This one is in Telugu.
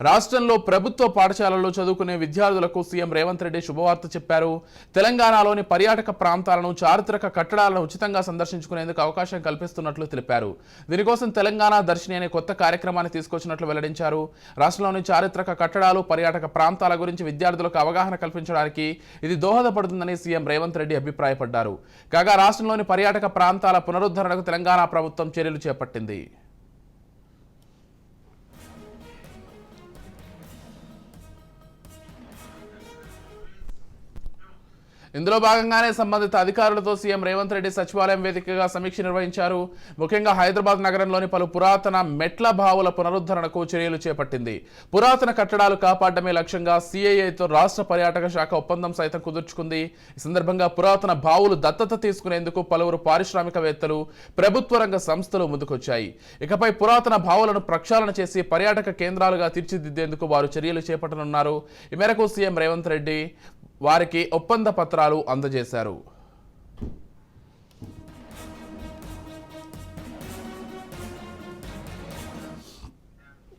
రాష్ట్రంలో ప్రభుత్వ పాఠశాలల్లో చదువుకునే విద్యార్థులకు సీఎం రేవంత్ రెడ్డి శుభవార్త చెప్పారు. తెలంగాణలోని పర్యాటక ప్రాంతాలను చారిత్రక కట్టడాలను ఉచితంగా సందర్శించుకునేందుకు అవకాశం కల్పిస్తున్నట్లు తెలిపారు. దీనికోసం తెలంగాణ దర్శిని అనే కొత్త కార్యక్రమాన్ని తీసుకొచ్చినట్లు వెల్లడించారు. రాష్ట్రంలోని చారిత్రక కట్టడాలు పర్యాటక ప్రాంతాల గురించి విద్యార్థులకు అవగాహన కల్పించడానికి ఇది దోహదపడుతుందని సీఎం రేవంత్ రెడ్డి అభిప్రాయపడ్డారు. కాగా రాష్ట్రంలోని పర్యాటక ప్రాంతాల పునరుద్ధరణకు తెలంగాణ ప్రభుత్వం చర్యలు చేపట్టింది. ఇందులో భాగంగానే సంబంధిత అధికారులతో సీఎం రేవంత్ రెడ్డి సచివాలయం వేదికగా సమీక్ష నిర్వహించారు. ముఖ్యంగా హైదరాబాద్ నగరంలోని పలు పురాతన మెట్ల బావుల పునరుద్ధరణకు చర్యలు చేపట్టింది. పురాతన కట్టడాలు కాపాడమే లక్ష్యంగా సీఐఐతో రాష్ట్ర పర్యాటక శాఖ ఒప్పందం సైతం కుదుర్చుకుంది. ఈ సందర్భంగా పురాతన బావులు దత్తత తీసుకునేందుకు పలువురు పారిశ్రామికవేత్తలు ప్రభుత్వ రంగ సంస్థలు ముందుకొచ్చాయి. ఇకపై పురాతన బావులను ప్రక్షాళన చేసి పర్యాటక కేంద్రాలుగా తీర్చిదిద్దేందుకు వారు చర్యలు చేపట్టనున్నారు. ఈ మేరకు సీఎం రేవంత్ రెడ్డి వారికి ఒప్పంద పత్రాలు అందజేశారు.